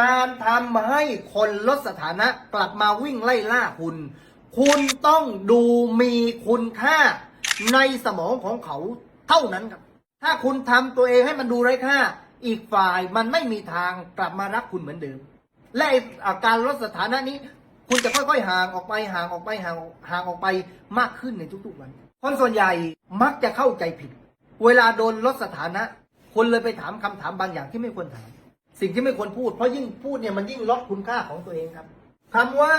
การทำให้คนลดสถานะกลับมาวิ่งไล่ล่าคุณ คุณต้องดูมีคุณค่าในสมองของเขาเท่านั้นครับ ถ้าคุณทำตัวเองให้มันดูไร้ค่า อีกฝ่ายมันไม่มีทางกลับมารักคุณเหมือนเดิม และอาการลดสถานะนี้ คุณจะค่อยๆห่างออกไปห่างออกไปห่างออกห่างออกไปมากขึ้นในทุกๆวัน คนส่วนใหญ่มักจะเข้าใจผิด เวลาโดนลดสถานะ คนเลยไปถามคำถามบางอย่างที่ไม่ควรถาม สิ่งที่ไม่ควรพูด เพราะยิ่งพูดเนี่ยมันยิ่งลดคุณค่าของตัวเองครับคำว่า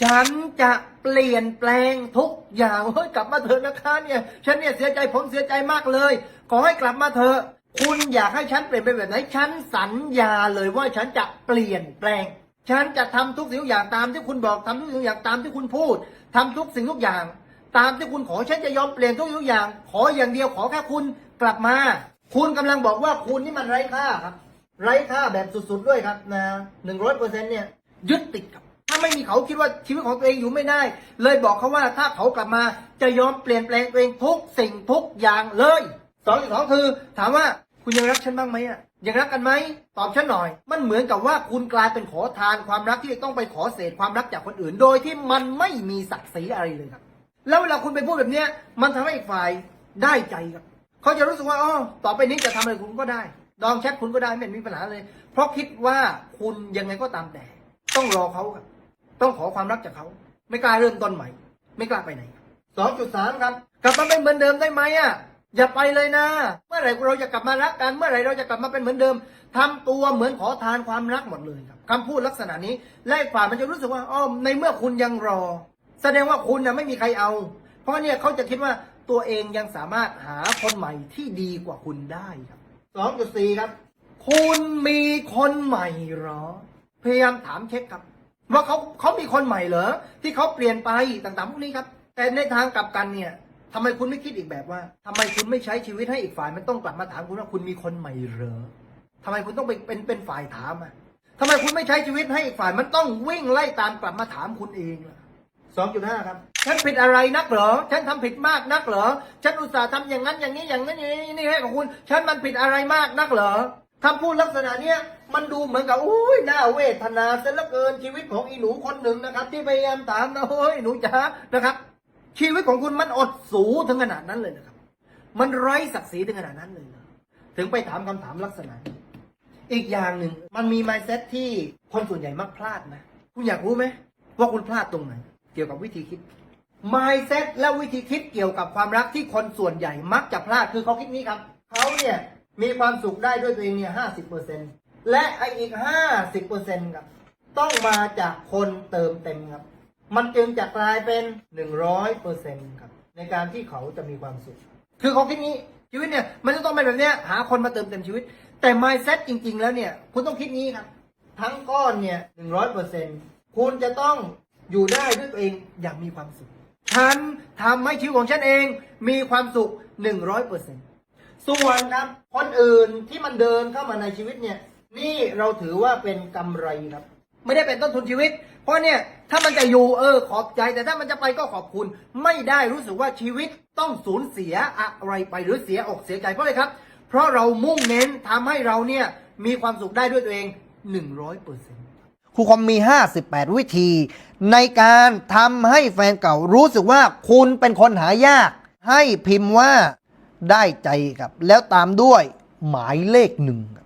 ฉันจะเปลี่ยนแปลงทุกอย่างเฮ้ยกลับมาเถอะนะคะเนี่ยฉันเนี่ยเสียใจผมเสียใจมากเลย ขอให้กลับมาเถอะคุณอยากให้ฉันเปลี่ยนไปแบบไหนฉันสัญญาเลยว่าฉันจะเปลี่ยนแปลง ฉันจะทำทุกสิ่งทุกอย่างตามที่คุณบอกทำทุกสิ่งทุกอย่างตามที่คุณพูดทำทุกสิ่งทุกอย่าง ตามที่คุณขอฉันจะยอมเปลี่ยนทุกสิ่งทุกอย่าง ขออย่างเดียวขอแค่คุณกลับมา คุณกำลังบอกว่าคุณนี่มันไร้ค่าครับ ไร้ค่าแบบสุดๆด้วยครับนะหนึ่งร้อยเปอร์เซ็นต์เนี่ยยึดติดครับ ถ้าไม่มีเขาคิดว่าชีวิตของตัวเองอยู่ไม่ได้ เลยบอกเขาว่าถ้าเขากลับมาจะยอมเปลี่ยนแปลงตัวเองทุกสิ่งทุกอย่างเลยสองสองคือ ถามว่าคุณยังรักฉันบ้างไหมอะยังรักกันไหมตอบฉันหน่อย มันเหมือนกับว่าคุณกลายเป็นขอทานความรักที่ต้องไปขอเศษความรักจากคนอื่น โดยที่มันไม่มีศักดิ์ศรีอะไรเลยครับ แล้วเวลาคุณไปพูดแบบเนี้ยมันทำให้อีกฝ่ายได้ใจครับ เขาจะรู้สึกว่าอ๋อต่อไปนี้จะทำอะไรคุณก็ได้ ดองแชทคุณก็ได้ไม่มีปัญหาเลย เพราะคิดว่าคุณยังไงก็ตามแต่ ต้องรอเขาครับ ต้องขอความรักจากเขา ไม่กล้าเริ่มต้นใหม่ ไม่กล้าไปไหนสองจุดสามครับ กลับมาเป็นเหมือนเดิมได้ไหมอะอย่าไปเลยนะ เมื่อไหร่เราจะกลับมารักกัน เมื่อไหร่เราจะกลับมาเป็นเหมือนเดิมทำตัวเหมือนขอทานความรักหมดเลยครับคำพูดลักษณะนี้และอีกฝ่ามันจะรู้สึกว่าอ๋อในเมื่อคุณยังรอ แสดงว่าคุณนะไม่มีใครเอา เพราะเนี่ยเขาจะคิดว่าตัวเองยังสามารถหาคนใหม่ที่ดีกว่าคุณได้ครับ สองจุดสี่ครับ คุณมีคนใหม่หรอ พยายามถามเช็คครับ ว่าเขาเขามีคนใหม่เหรอ ที่เขาเปลี่ยนไปต่างๆพวกนี้ครับ แต่ในทางกลับกันเนี่ยทำไมคุณไม่คิดอีกแบบว่าทำไมคุณไม่ใช้ชีวิตให้อีกฝ่ายมันต้องกลับมาถามคุณว่าคุณมีคนใหม่เหรอทำไมคุณต้องเป็นเป็นเป็นฝ่ายถามอะทำไมคุณไม่ใช้ชีวิตให้อีกฝ่ายมันต้องวิ่งไล่ตามกลับมาถามคุณเองล่ะ สองจุดห้าครับ ฉันผิดอะไรนักเหรอ ฉันทำผิดมากนักเหรอ ฉันอุตส่าห์ทำอย่างนั้นอย่างนี้อย่างนั้นอย่างนี้นี่ให้กับคุณ ฉันมันผิดอะไรมากนักเหรอคำพูดลักษณะเนี้ยมันดูเหมือนกับอุ้ยน่าเวทนาเสียเหลือเกินชีวิตของอีหนูคนหนึ่งนะครับ ที่พยายามถามนะโอ้ยหนูจ๋านะครับ ชีวิตของคุณมันอดสูถึงขนาดนั้นเลยนะครับ มันไร้ศักดิ์ศรีถึงขนาดนั้นเลยเหรอถึงไปถามคำถามลักษณะนี้อีกอย่างหนึ่งมันมี mindset ที่คนส่วนใหญ่มักพลาดนะ คุณอยากรู้ไหมว่าคุณพลาดตรงไหน เกี่ยวกับวิธีคิด mindset และวิธีคิดเกี่ยวกับความรักที่คนส่วนใหญ่มักจะพลาดคือเขาคิดนี้ครับเขาเนี่ยมีความสุขได้ด้วยตัวเองเนี่ยห้าสิบเปอร์เซ็นและไออีกห้าสิบเปอร์เซ็นครับต้องมาจากคนเติมเต็มครับ มันจึงจะกลายเป็นหนึ่งร้อยเปอร์เซ็นครับ ในการที่เขาจะมีความสุข คือเขาคิดนี้ชีวิตเนี่ยมันจะต้องเป็นแบบเนี้ยหาคนมาเติมเต็มชีวิต แต่ mindset จริง ๆ แล้วเนี่ย คุณต้องคิดนี้ครับ ทั้งก้อนเนี่ยหนึ่งร้อยเปอร์เซ็นคุณจะต้อง อยู่ได้ด้วยตัวเองอย่างมีความสุข ฉันทำให้ชีวิตของฉันเองมีความสุขหนึ่งร้อยเปอร์เซ็นส่วนครับ คนอื่นที่มันเดินเข้ามาในชีวิตเนี่ย นี่เราถือว่าเป็นกำไรครับ ไม่ได้เป็นต้นทุนชีวิต เพราะเนี่ยถ้ามันจะอยู่เออขอบใจ แต่ถ้ามันจะไปก็ขอบคุณ ไม่ได้รู้สึกว่าชีวิตต้องสูญเสียอะไรไปหรือเสียอกเสียใจเพราะอะไรครับ เพราะเรามุ่งเน้นทำให้เราเนี่ยมีความสุขได้ด้วยตัวเอง 100เปอร์เซ็นต์ ครูคอมมี 58 วิธี ในการทำให้แฟนเก่ารู้สึกว่าคุณเป็นคนหายาก ให้พิมพ์ว่าได้ใจครับ แล้วตามด้วยหมายเลขหนึ่งครับ